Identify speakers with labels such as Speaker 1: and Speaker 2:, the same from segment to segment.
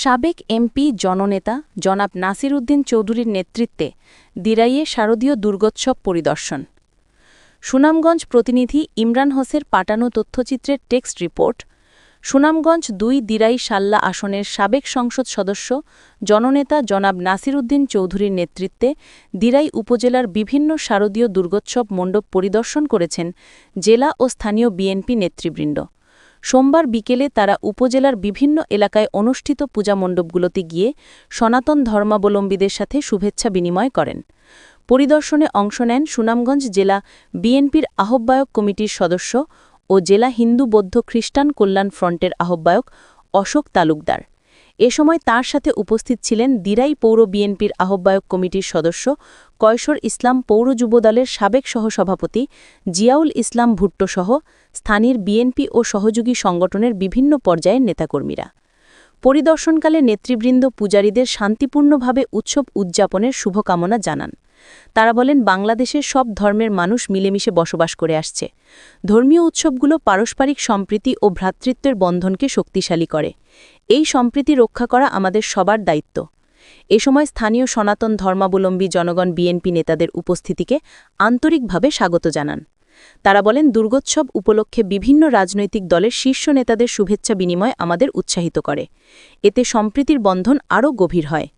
Speaker 1: সাবেক এমপি, জননেতা জনাব নাসির উদ্দিন চৌধুরীর নেতৃত্বে দিরাইয়ে শারদীয় দুর্গোৎসব পরিদর্শন। সুনামগঞ্জ প্রতিনিধি ইমরান হোসের পাঠানো তথ্যচিত্রের টেক্সট রিপোর্ট। সুনামগঞ্জ দুই দিরাই সাল্লা আসনের সাবেক সংসদ সদস্য জননেতা জনাব নাসির উদ্দিন চৌধুরীর নেতৃত্বে দিরাই উপজেলার বিভিন্ন শারদীয় দুর্গোৎসব মণ্ডপ পরিদর্শন করেছেন জেলা ও স্থানীয় বিএনপি নেতৃবৃন্দ। সোমবার বিকেলে তারা উপজেলার বিভিন্ন এলাকায় অনুষ্ঠিত পূজা মণ্ডপগুলোতে গিয়ে সনাতন ধর্মাবলম্বীদের সাথে শুভেচ্ছা বিনিময় করেন। পরিদর্শনে অংশ নেন সুনামগঞ্জ জেলা বিএনপির আহ্বায়ক কমিটির সদস্য ও জেলা হিন্দু বৌদ্ধ খ্রিস্টান কল্যাণ ফ্রন্টের আহ্বায়ক অশোক তালুকদার। এ সময় তার সাথে উপস্থিত ছিলেন দিরাই পৌর বিএনপির আহ্বায়ক কমিটির সদস্য কয়সর ইসলাম পৌর যুবদলের সাবেক সহসভাপতি, জিয়াউল ইসলাম ভুট্টোসহ স্থানীয় বিএনপি ও সহযোগী সংগঠনের বিভিন্ন পর্যায়ের নেতাকর্মীরা। পরিদর্শনকালে নেতৃবৃন্দ পূজারীদের শান্তিপূর্ণভাবে উৎসব উদযাপনের শুভকামনা জানান। তারা বলেন, বাংলাদেশের সব ধর্মের মানুষ মিলেমিশে বসবাস করে আসছে। ধর্মীয় উৎসবগুলো পারস্পরিক সম্প্রীতি ও ভ্রাতৃত্বের বন্ধনকে শক্তিশালী করে। এই সম্প্রীতি রক্ষা করা আমাদের সবার দায়িত্ব। এ সময় স্থানীয় সনাতন ধর্মাবলম্বী জনগণ বিএনপি নেতাদের উপস্থিতিকে আন্তরিকভাবে স্বাগত জানান। তারা বলেন, দুর্গোৎসব উপলক্ষে বিভিন্ন রাজনৈতিক দলের শীর্ষ নেতাদের শুভেচ্ছা বিনিময় আমাদের উৎসাহিত করে। এতে সম্প্রীতির বন্ধন আরও গভীর হয়।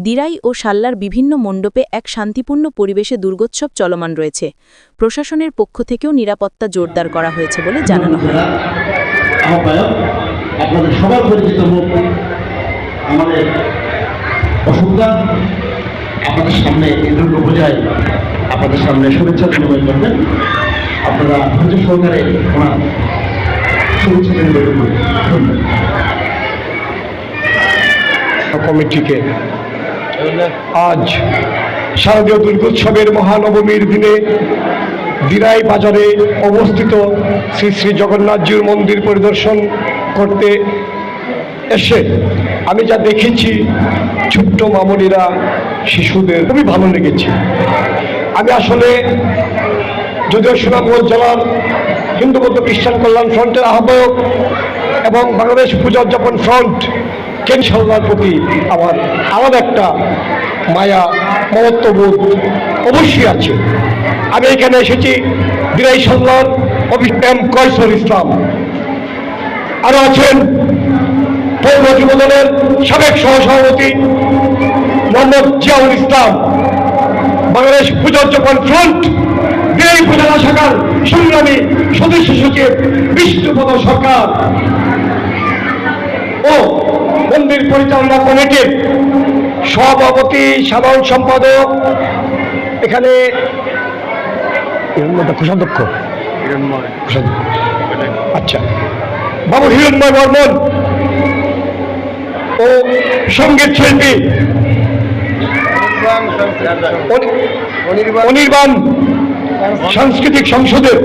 Speaker 1: দিরাই ও সাল্লার বিভিন্ন মণ্ডপে এক শান্তিপূর্ণ পরিবেশে দুর্গোৎসব চলমান রয়েছে। প্রশাসনের পক্ষ থেকেও নিরাপত্তা জোরদার করা হয়েছে বলে জানানো হয়।
Speaker 2: আমাদের আপনাদের সামনে দুর্গ পূজায় আপনাদের সামনে শুভেচ্ছা বিনিময় করবেন আপনারা ধৈর্য সহকারে ওনার শুভেচ্ছা করবেন
Speaker 3: কমিটিকে আজ শারদীয় দুর্গোৎসবের মহানবমীর দিনে দিরাই বাজারে অবস্থিত শ্রী শ্রী জগন্নাথজির মন্দির পরিদর্শন করতে এসে আমি যা দেখেছি, ছোট্ট মামনিরা শিশুদের খুবই ভালো লেগেছে। আমি আসলে যদিও সুনামগঞ্জ জেলার হিন্দু বৌদ্ধ খ্রিস্টান কল্যাণ ফ্রন্টের আহ্বায়ক এবং বাংলাদেশ পূজা উদযাপন ফ্রন্ট, কেন সাল্লার প্রতি আমার আলাদা একটা মায়া, মমত্ববোধ অবশ্যই আছে। আমি এখানে এসেছি দিরাই সাল্লার অভিজ্ঞান কয়সর ইসলাম। আরও আছেন পৌর যুবদলের সাবেক সহসভাপতি মোহাম্মদ জিয়াউল ইসলাম বাংলাদেশ পূজা ফ্রন্ট দিরাই উপজেলা শাখার সংগ্রামী সদস্য সচিব বিষ্ণুপদ সরকার ও মন্দির পরিচালনা কমিটির সভাপতি সাধারণ সম্পাদক এখানে কোষাধ্যক্ষ। আচ্ছা বাবু হিরণময় বর্মন ও সংগীত শিল্পী। অনির্বাণ। সাংস্কৃতিক সংসদের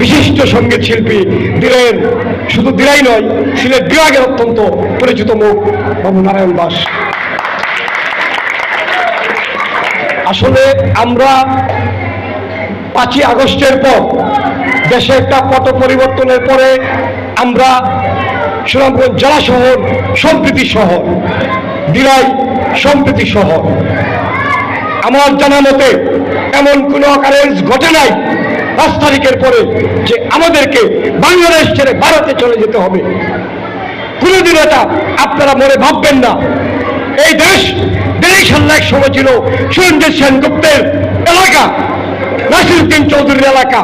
Speaker 3: বিশিষ্ট সংগীত শিল্পী দিলেন শুধু দিলাই নয় সিলেট বিভাগের অত্যন্ত পরিচিত মুখ বাবু নারায়ণ দাস। আসলে আমরা পাঁচই আগস্টের পর দেশে একটা পট পরিবর্তনের পরে আমরা সুনামগঞ্জ জেলা শহর, সম্প্রীতি শহর দিলাই সম্প্রীতি শহর। আমার জানা মতে, এমন কোনো অকারেন্স ঘটে নাই পাঁচ তারিখের পরে যে আমাদেরকে বাংলাদেশ ছেড়ে ভারতে চলে যেতে হবে। কোনোদিন এটা আপনারা মনে ভাববেন না। এই দেশ দেশ এক সময় ছিল সুরঞ্জিত সেনগুপ্তের এলাকা, নাসিরুদ্দিন চৌধুরীর এলাকা।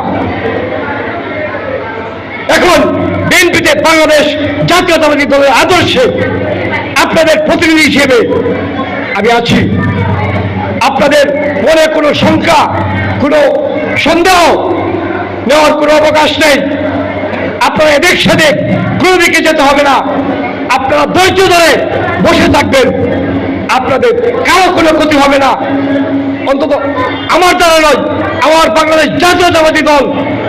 Speaker 3: এখন বিএনপিতে বাংলাদেশ জাতীয়তাবাদী দলের আদর্শে আপনাদের প্রতিনিধি হিসেবে আমি আছি। আপনাদের মনে কোনো শঙ্কা, কোনো সন্দেহ নেওয়ার কোনো অবকাশ নেই। আপনারা এদিক সেদিক, কোনো দিকে যেতে হবে না। আপনারা ধৈর্য ধরে বসে থাকবেন। আপনাদের কারও কোনো ক্ষতি হবে না। অন্তত আমার দ্বারা নয়, আমার বাংলাদেশ জাতীয়তাবাদী দল,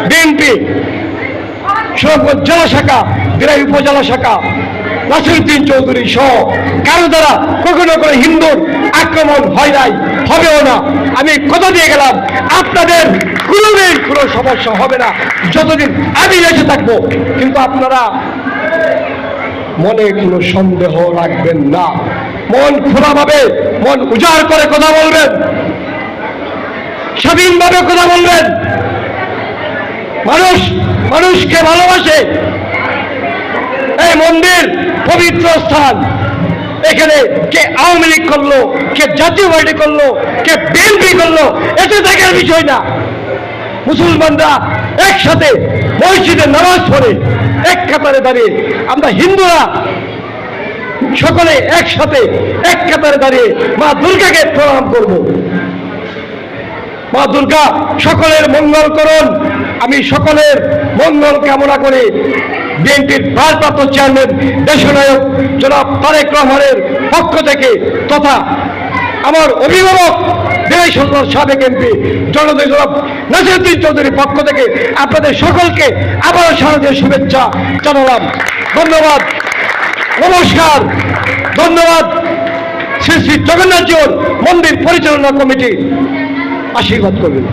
Speaker 3: বিএনপি সুনামগঞ্জ জেলা শাখা দিরাই উপজেলা শাখা নাসিরুদ্দিন চৌধুরী সহ কারও দ্বারা কখনো কোনো হিন্দুর আক্রমণ হয় নাই, হবেও না। আমি কথা দিয়ে গেলাম, আপনাদের কোনোদিন কোনো সমস্যা হবে না। যতদিন আমি বেঁচে থাকব, কিন্তু আপনারা মনে কোনো সন্দেহ রাখবেন না। মন খোলাভাবে, মন উজাড় করে কথা বলবেন। স্বাধীনভাবে কথা বলবেন। মানুষ মানুষকে ভালোবাসে। এই মন্দির পবিত্র স্থান। এখানে কে আওয়ামী লীগ করল, কে জাতীয় পার্টি করল, কে বিএনপি করল এটা দেখার বিষয় না। মুসলমানরা একসাথে মসজিদে নামাজ পড়ে, এক কাতারে দাঁড়িয়ে। আমরা হিন্দুরা সকলে একসাথে এক কাতারে দাঁড়িয়ে মা দুর্গাকে প্রণাম করব। মা দুর্গা, সকলের মঙ্গল করুন। আমি সকলের মঙ্গল কামনা করে বিএনপির ভারপ্রাপ্ত চেয়ারম্যান, দেশনায়ক জনাব তারেক রহমানের পক্ষ থেকে তথা আমার অভিভাবক বিনয় সরকার সাবেক এমপি জনদয় জনাব নাসিরুদ্দিন চৌধুরীর পক্ষ থেকে আপনাদের সকলকে আবারও শারদীয় শুভেচ্ছা জানালাম। ধন্যবাদ। নমস্কার। ধন্যবাদ। শ্রী শ্রী জগন্নাথ মন্দির পরিচালনা কমিটি আশীর্বাদ করবেন।